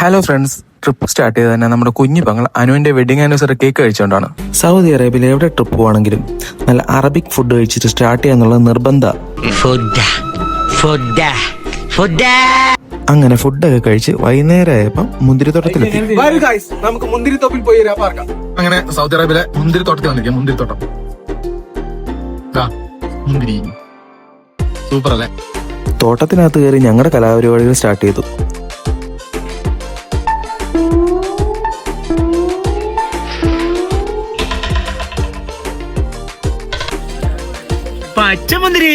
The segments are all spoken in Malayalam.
ഹലോ ഫ്രണ്ട്സ് ട്രിപ്പ് സ്റ്റാർട്ട് ചെയ്ത് തന്നെ നമ്മുടെ കുഞ്ഞു പങ്ങൾ അനുവിന്റെ വെഡിങ് ആനിവേഴ്സറി കേക്ക് കഴിച്ചുകൊണ്ടാണ് സൗദി അറേബ്യയിൽ എവിടെ ട്രിപ്പ് പോകണമെങ്കിലും നല്ല അറബിക് ഫുഡ് കഴിച്ചിട്ട് സ്റ്റാർട്ട് ചെയ്യാന്നുള്ളത് നിർബന്ധ. അങ്ങനെ ഫുഡൊക്കെ കഴിച്ച് വൈകുന്നേരം ആയപ്പോ മുന്തിരിത്തോട്ടത്തിലെത്തി നമുക്ക് മുന്തിരിത്തോപ്പിൽ പോയി അങ്ങനെ സൗദി അറേബ്യയിലെ മുന്തിരിത്തോട്ടത്തിൽ വന്നിരിക്കുക മുന്തിരിത്തോട്ടം. മുന്തിരി. സൂപ്പർ അല്ലേ തോട്ടത്തിനകത്ത് കയറി ഞങ്ങളുടെ കലാപരിപാടികൾ സ്റ്റാർട്ട് ചെയ്തു. പച്ചമുന്തിരി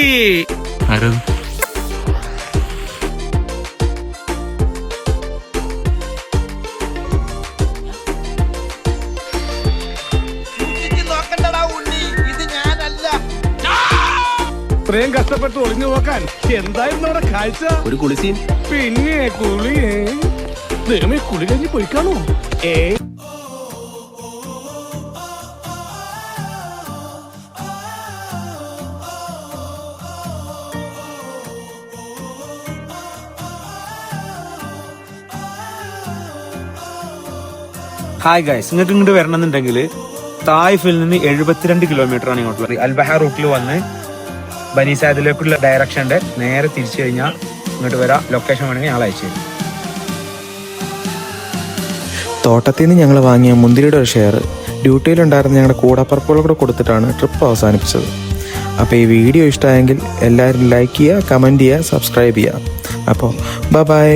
ഇത്രയും കഷ്ടപ്പെട്ട് ഒളിഞ്ഞു നോക്കാൻ എന്തായിരുന്നു അവിടെ കാഴ്ച? ഒരു കുളിസീൻ. പിന്നെ കുളിയേ. ദൈവമേ കുളി കഴിഞ്ഞ് പോയിക്കാണോ? ഏ? ഹായ് ഗൈസ് നിങ്ങൾക്ക് ഇങ്ങോട്ട് വരണമെന്നുണ്ടെങ്കിൽ തായ്ഫിൽ നിന്ന് എഴുപത്തിരണ്ട് കിലോമീറ്റർ ആണ് ഇങ്ങോട്ടുള്ളത് അൽബഹ റൂട്ടിൽ വന്ന് ബനീസാദിലേക്കുള്ള ഡയറക്ഷന്റെ നേരെ തിരിച്ചു കഴിഞ്ഞാൽ ഇങ്ങോട്ട് വരാം. ലൊക്കേഷൻ വേണമെങ്കിൽ ഞങ്ങൾ അയച്ചു തരും. തോട്ടത്തിൽ നിന്ന് ഞങ്ങൾ വാങ്ങിയ മുന്തിരിയുടെ ഒരു ഷെയർ ഡ്യൂട്ടിയിലുണ്ടായിരുന്ന ഞങ്ങളുടെ കൂടപ്പറപ്പുകൾ കൂടെ കൊടുത്തിട്ടാണ് ട്രിപ്പ് അവസാനിപ്പിച്ചത്. അപ്പോൾ ഈ വീഡിയോ ഇഷ്ടമായെങ്കിൽ എല്ലാവരും ലൈക്ക് ചെയ്യുക കമന്റ് ചെയ്യുക സബ്സ്ക്രൈബ് ചെയ്യുക. അപ്പോൾ ബൈ ബൈ